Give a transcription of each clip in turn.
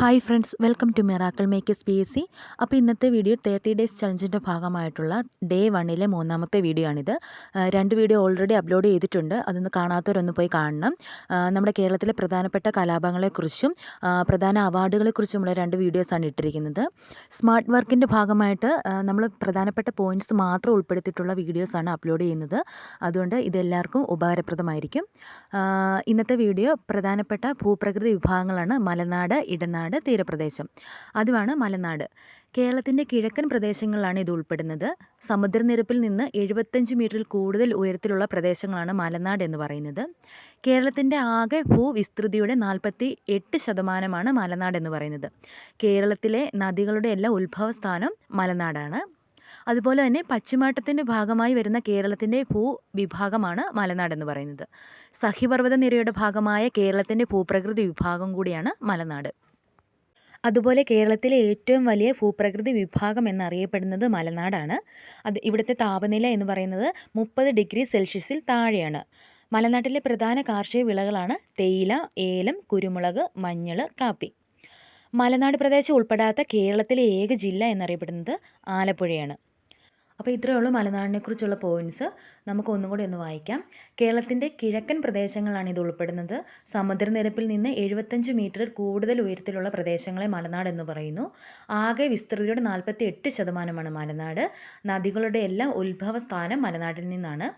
Hi friends welcome to miracle makers P S C അപ്പോൾ ഇന്നത്തെ video thirty days ചലഞ്ചിന്റെ ഭാഗമായിട്ടുള്ള day വണ്ണിലെ മൂന്നാമത്തെ വീഡിയോ ആണിത്. രണ്ട് വീഡിയോ ഓൾറെഡി അപ്ലോഡ് ചെയ്തിട്ടുണ്ട്. അതൊന്ന് കാണാത്തവരൊന്ന് പോയി കാണണം. നമ്മുടെ കേരളത്തിലെ പ്രധാനപ്പെട്ട കലാപങ്ങളെക്കുറിച്ചും പ്രധാന അവാർഡുകളെക്കുറിച്ചുമുള്ള രണ്ട് വീഡിയോസാണ് ഇട്ടിരിക്കുന്നത്. സ്മാർട്ട് വർക്കിന്റെ ഭാഗമായിട്ട് നമ്മൾ പ്രധാനപ്പെട്ട പോയിന്റ്സ് മാത്രം ഉൾപ്പെടുത്തിയിട്ടുള്ള വീഡിയോസാണ് അപ്ലോഡ് ചെയ്യുന്നത്. അതുകൊണ്ട് ഇതെല്ലാവർക്കും ഉപകാരപ്രദമായിരിക്കും. ഇന്നത്തെ വീഡിയോ പ്രധാനപ്പെട്ട ഭൂപ്രകൃതി വിഭാഗങ്ങളാണ് മലനാട് ഇടനാട് തീരപ്രദേശം. അതുമാണ് മലനാട്. കേരളത്തിന്റെ കിഴക്കൻ പ്രദേശങ്ങളിലാണ് ഇത് ഉൾപ്പെടുന്നത്. സമുദ്രനിരപ്പിൽ നിന്ന് എഴുപത്തഞ്ച് മീറ്ററിൽ കൂടുതൽ ഉയരത്തിലുള്ള പ്രദേശങ്ങളാണ് മലനാട് എന്ന് പറയുന്നത്. കേരളത്തിന്റെ ആകെ ഭൂവിസ്തൃതിയുടെ നാൽപ്പത്തി എട്ട് ശതമാനമാണ് മലനാട് എന്ന് പറയുന്നത്. കേരളത്തിലെ നദികളുടെ എല്ലാ ഉത്ഭവസ്ഥാനം മലനാടാണ്. അതുപോലെ തന്നെ പശ്ചിമാട്ടത്തിന്റെ ഭാഗമായി വരുന്ന കേരളത്തിന്റെ ഭൂവിഭാഗമാണ് മലനാട് എന്ന് പറയുന്നത്. സഹ്യപർവത നിരയുടെ ഭാഗമായ കേരളത്തിന്റെ ഭൂപ്രകൃതി വിഭാഗം കൂടിയാണ് മലനാട്. അതുപോലെ കേരളത്തിലെ ഏറ്റവും വലിയ ഭൂപ്രകൃതി വിഭാഗം എന്നറിയപ്പെടുന്നത് മലനാടാണ്. അത് ഇവിടുത്തെ താപനില എന്ന് പറയുന്നത് മുപ്പത് ഡിഗ്രി സെൽഷ്യസിൽ താഴെയാണ്. മലനാട്ടിലെ പ്രധാന കാർഷിക വിളകളാണ് തേയില ഏലം കുരുമുളക് മഞ്ഞൾ കാപ്പി. മലനാട് പ്രദേശം ഉൾപ്പെടാത്ത കേരളത്തിലെ ഏക ജില്ല എന്നറിയപ്പെടുന്നത് ആലപ്പുഴയാണ്. അപ്പോൾ ഇത്രയേ ഉള്ളൂ മലനാടിനെക്കുറിച്ചുള്ള പോയിന്റ്സ് നമുക്ക് ഒന്നും കൂടി ഒന്ന് വായിക്കാം. കേരളത്തിന്റെ കിഴക്കൻ പ്രദേശങ്ങളാണ് ഇത് ഉൾപ്പെടുന്നത്. സമുദ്രനിരപ്പിൽ നിന്ന് എഴുപത്തഞ്ച് മീറ്റർ കൂടുതൽ ഉയരത്തിലുള്ള പ്രദേശങ്ങളെ മലനാട് എന്ന് പറയുന്നു. ആകെ വിസ്തൃതിയുടെ നാൽപ്പത്തി എട്ട് ശതമാനമാണ് മലനാട്. നദികളുടെ എല്ലാം ഉത്ഭവ സ്ഥാനം മലനാട്ടിൽ നിന്നാണ്.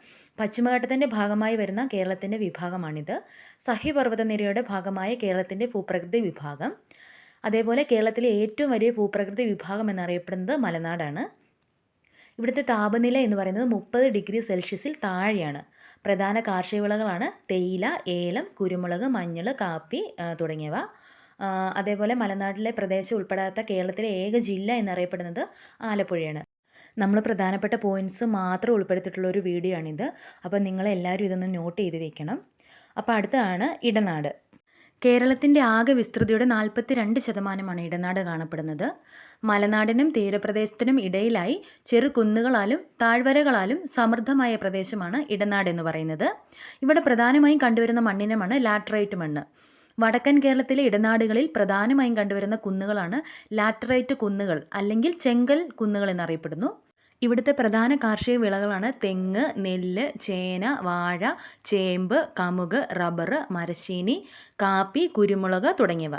പശ്ചിമഘട്ടത്തിന്റെ ഭാഗമായി വരുന്ന കേരളത്തിന്റെ വിഭാഗമാണിത്. സഹ്യപർവതനിരയുടെ ഭാഗമായ കേരളത്തിന്റെ ഭൂപ്രകൃതി വിഭാഗം. അതേപോലെ കേരളത്തിലെ ഏറ്റവും വലിയ ഭൂപ്രകൃതി വിഭാഗം എന്നറിയപ്പെടുന്നത് മലനാടാണ്. ഇവിടുത്തെ താപനില എന്ന് പറയുന്നത് മുപ്പത് ഡിഗ്രി സെൽഷ്യസിൽ താഴെയാണ്. പ്രധാന കാർഷിക വിളകളാണ് തേയില ഏലം കുരുമുളക് മഞ്ഞൾ കാപ്പി തുടങ്ങിയവ. അതേപോലെ മലനാട്ടിലെ പ്രദേശം ഉൾപ്പെടാത്ത കേരളത്തിലെ ഏക ജില്ല എന്നറിയപ്പെടുന്നത് ആലപ്പുഴയാണ്. നമ്മൾ പ്രധാനപ്പെട്ട പോയിന്റ്സ് മാത്രം ഉൾപ്പെടുത്തിയിട്ടുള്ള ഒരു വീഡിയോ ആണിത്. അപ്പോൾ നിങ്ങളെല്ലാവരും ഇതൊന്ന് നോട്ട് ചെയ്ത് വെക്കണം. അപ്പോൾ അടുത്തതാണ് ഇടനാട്. കേരളത്തിന്റെ ആകെ വിസ്തൃതിയുടെ നാൽപ്പത്തി രണ്ട് ശതമാനമാണ് ഇടനാട് കാണപ്പെടുന്നത്. മലനാടിനും തീരപ്രദേശത്തിനും ഇടയിലായി ചെറു കുന്നുകളാലും താഴ്വരകളാലും സമൃദ്ധമായ പ്രദേശമാണ് ഇടനാട് എന്ന് പറയുന്നത്. ഇവിടെ പ്രധാനമായും കണ്ടുവരുന്ന മണ്ണിനമാണ് ലാറ്ററൈറ്റ് മണ്ണ്. വടക്കൻ കേരളത്തിലെ ഇടനാടുകളിൽ പ്രധാനമായും കണ്ടുവരുന്ന കുന്നുകളാണ് ലാറ്ററൈറ്റ് കുന്നുകൾ അല്ലെങ്കിൽ ചെങ്കൽ കുന്നുകൾ എന്നറിയപ്പെടുന്നു. ഇവിടുത്തെ പ്രധാന കാർഷിക വിളകളാണ് തെങ്ങ് നെല്ല് ചേന വാഴ ചേമ്പ് കമുക് റബ്ബർ മരശ്ശീനി കാപ്പി കുരുമുളക് തുടങ്ങിയവ.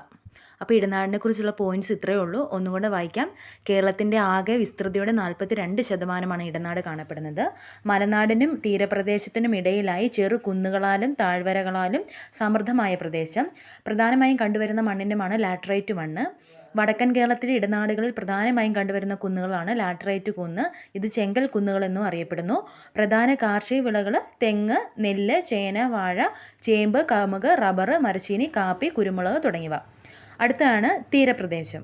അപ്പോൾ ഇടനാടിനെ കുറിച്ചുള്ള പോയിന്റ്സ് ഇത്രയേ ഉള്ളൂ. ഒന്നുകൂടെ വായിക്കാം. കേരളത്തിന്റെ ആകെ വിസ്തൃതിയുടെ നാൽപ്പത്തി രണ്ട് ശതമാനമാണ് ഇടനാട് കാണപ്പെടുന്നത്. മലനാടിനും തീരപ്രദേശത്തിനും ഇടയിലായി ചെറു കുന്നുകളാലും താഴ്വരകളാലും സമൃദ്ധമായ പ്രദേശം. പ്രധാനമായും കണ്ടുവരുന്ന മണ്ണിന്റെ മണ്ണ് ലാറ്ററൈറ്റ് മണ്ണ്. വടക്കൻ കേരളത്തിലെ ഇടനാടുകളിൽ പ്രധാനമായും കണ്ടുവരുന്ന കുന്നുകളാണ് ലാറ്ററൈറ്റ് കുന്ന് ഇത് ചെങ്കൽ കുന്നുകളെന്നും അറിയപ്പെടുന്നു. പ്രധാന കാർഷിക വിളകൾ തെങ്ങ് നെല്ല് ചേന വാഴ ചേമ്പ് കമുക് റബ്ബർ മരച്ചീനി കാപ്പി കുരുമുളക് തുടങ്ങിയവ. അടുത്താണ് തീരപ്രദേശം.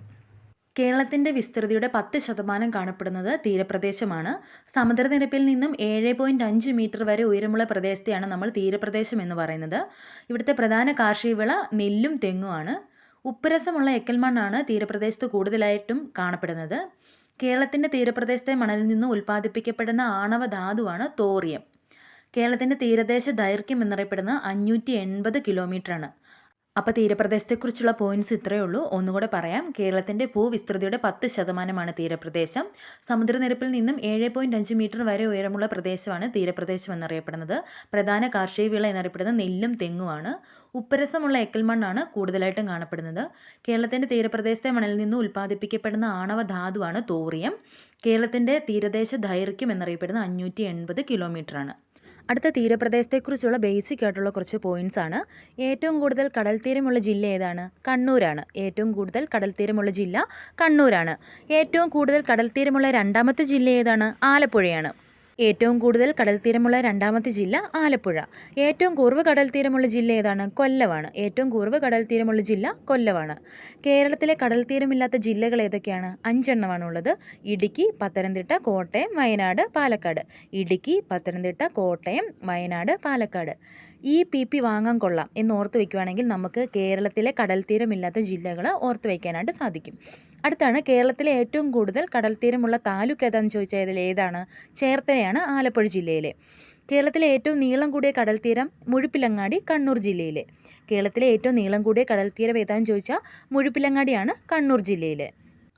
കേരളത്തിന്റെ വിസ്തൃതിയുടെ പത്ത് ശതമാനം കാണപ്പെടുന്നത് തീരപ്രദേശമാണ്. സമുദ്രനിരപ്പിൽ നിന്നും ഏഴ് പോയിന്റ് അഞ്ച് മീറ്റർ വരെ ഉയരമുള്ള പ്രദേശത്തെയാണ് നമ്മൾ തീരപ്രദേശം എന്ന് പറയുന്നത്. ഇവിടുത്തെ പ്രധാന കാർഷിക വിള നെല്ലും തെങ്ങുമാണ് ഉപ്പുരസമുള്ള എക്കൽ മണ്ണാണ് തീരപ്രദേശത്ത് കൂടുതലായിട്ടും കാണപ്പെടുന്നത്. കേരളത്തിന്റെ തീരപ്രദേശത്തെ മണലിൽ നിന്ന് ഉൽപ്പാദിപ്പിക്കപ്പെടുന്ന ആണവ ധാതുവാണ് തോറിയം. കേരളത്തിന്റെ തീരദേശ ദൈർഘ്യം എന്നറിയപ്പെടുന്നത് അഞ്ഞൂറ്റി എൺപത് കിലോമീറ്ററാണ്. അപ്പോൾ തീരപ്രദേശത്തെക്കുറിച്ചുള്ള പോയിന്റ്സ് ഇത്രയേ ഉള്ളൂ. ഒന്നുകൂടെ പറയാം. കേരളത്തിന്റെ ഭൂവിസ്തൃതിയുടെ പത്ത് ശതമാനമാണ് തീരപ്രദേശം. സമുദ്രനിരപ്പിൽ നിന്നും ഏഴ് പോയിന്റ് അഞ്ച് മീറ്റർ വരെ ഉയരമുള്ള പ്രദേശമാണ് തീരപ്രദേശം എന്നറിയപ്പെടുന്നത്. പ്രധാന കാർഷിക വിള എന്നറിയപ്പെടുന്നത് നെല്ലും തെങ്ങുമാണ്. ഉപ്പരസമുള്ള എക്കൽ മണ്ണാണ് കൂടുതലായിട്ടും കാണപ്പെടുന്നത്. കേരളത്തിന്റെ തീരപ്രദേശത്തെ മണലിൽ നിന്ന് ഉൽപ്പാദിപ്പിക്കപ്പെടുന്ന ആണവ ധാതുവാണ് തോറിയം. കേരളത്തിന്റെ തീരദേശ ദൈർഘ്യം എന്നറിയപ്പെടുന്നത് അഞ്ഞൂറ്റി എൺപത് കിലോമീറ്ററാണ് അടുത്ത തീരപ്രദേശത്തെക്കുറിച്ചുള്ള ബേസിക് ആയിട്ടുള്ള കുറച്ച് പോയിന്റ്സ് ആണ്. ഏറ്റവും കൂടുതൽ കടൽ തീരമുള്ള ജില്ല ഏതാണ്? കണ്ണൂരാണ്. ഏറ്റവും കൂടുതൽ കടൽ തീരമുള്ള ജില്ല കണ്ണൂരാണ്. ഏറ്റവും കൂടുതൽ കടൽ തീരമുള്ള രണ്ടാമത്തെ ജില്ല ഏതാണ്? ആലപ്പുഴയാണ്. ഏറ്റവും കൂടുതൽ കടൽ തീരമുള്ള രണ്ടാമത്തെ ജില്ല ആലപ്പുഴ. ഏറ്റവും കുറവ് കടൽ തീരമുള്ള ജില്ല ഏതാണ്? കൊല്ലമാണ് ഏറ്റവും കുറവ് കടൽ തീരമുള്ള ജില്ല കൊല്ലമാണ് കേരളത്തിലെ കടൽ തീരമില്ലാത്ത ജില്ലകൾ ഏതൊക്കെയാണ്? അഞ്ചെണ്ണമാണ് ഉള്ളത് ഇടുക്കി പത്തനംതിട്ട കോട്ടയം വയനാട് പാലക്കാട്. ഇടുക്കി പത്തനംതിട്ട കോട്ടയം വയനാട് പാലക്കാട്. ഈ പി പി വാങ്ങാൻ കൊള്ളാം എന്ന് ഓർത്ത് വയ്ക്കുവാണെങ്കിൽ നമുക്ക് കേരളത്തിലെ കടൽ തീരമില്ലാത്ത ജില്ലകൾ ഓർത്ത് വയ്ക്കാനായിട്ട് സാധിക്കും. അടുത്താണ് കേരളത്തിലെ ഏറ്റവും കൂടുതൽ കടൽ തീരമുള്ള താലൂക്ക് ഏതാണെന്ന് ചോദിച്ചാൽ ഇതിൽ ഏതാണ്? ചേർത്തലയാണ് ആലപ്പുഴ ജില്ലയിലെ. കേരളത്തിലെ ഏറ്റവും നീളം കൂടിയ കടൽ തീരം മുഴുപ്പിലങ്ങാടി കണ്ണൂർ ജില്ലയിലെ. കേരളത്തിലെ ഏറ്റവും നീളം കൂടിയ കടൽത്തീരം ഏതാണെന്ന് ചോദിച്ചാൽ മുഴുപ്പിലങ്ങാടിയാണ് കണ്ണൂർ ജില്ലയിലെ.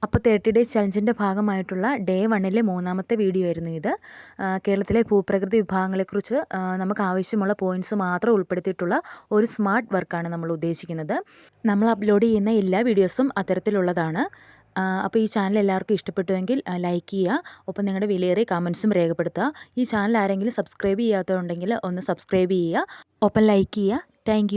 അപ്പോൾ തേർട്ടി ഡേയ്സ് ചലഞ്ചിന്റെ ഭാഗമായിട്ടുള്ള ഡേ വണ്ണിലെ മൂന്നാമത്തെ വീഡിയോ ആയിരുന്നു ഇത്. കേരളത്തിലെ ഭൂപ്രകൃതി വിഭാഗങ്ങളെക്കുറിച്ച് നമുക്ക് ആവശ്യമുള്ള പോയിന്റ്സ് മാത്രം ഉൾപ്പെടുത്തിയിട്ടുള്ള ഒരു സ്മാർട്ട് വർക്കാണ് നമ്മൾ ഉദ്ദേശിക്കുന്നത്. നമ്മൾ അപ്ലോഡ് ചെയ്യുന്ന എല്ലാ വീഡിയോസും അത്തരത്തിലുള്ളതാണ്. അപ്പോൾ ഈ ചാനൽ എല്ലാവർക്കും ഇഷ്ടപ്പെട്ടുവെങ്കിൽ ലൈക്ക് ചെയ്യുക. ഒപ്പം നിങ്ങളുടെ വിലയേറിയ കമൻസും രേഖപ്പെടുത്തുക. ഈ ചാനൽ ആരെങ്കിലും സബ്സ്ക്രൈബ് ചെയ്യാത്തതുണ്ടെങ്കിൽ ഒന്ന് സബ്സ്ക്രൈബ് ചെയ്യുക. ഒപ്പം ലൈക്ക് ചെയ്യുക. താങ്ക്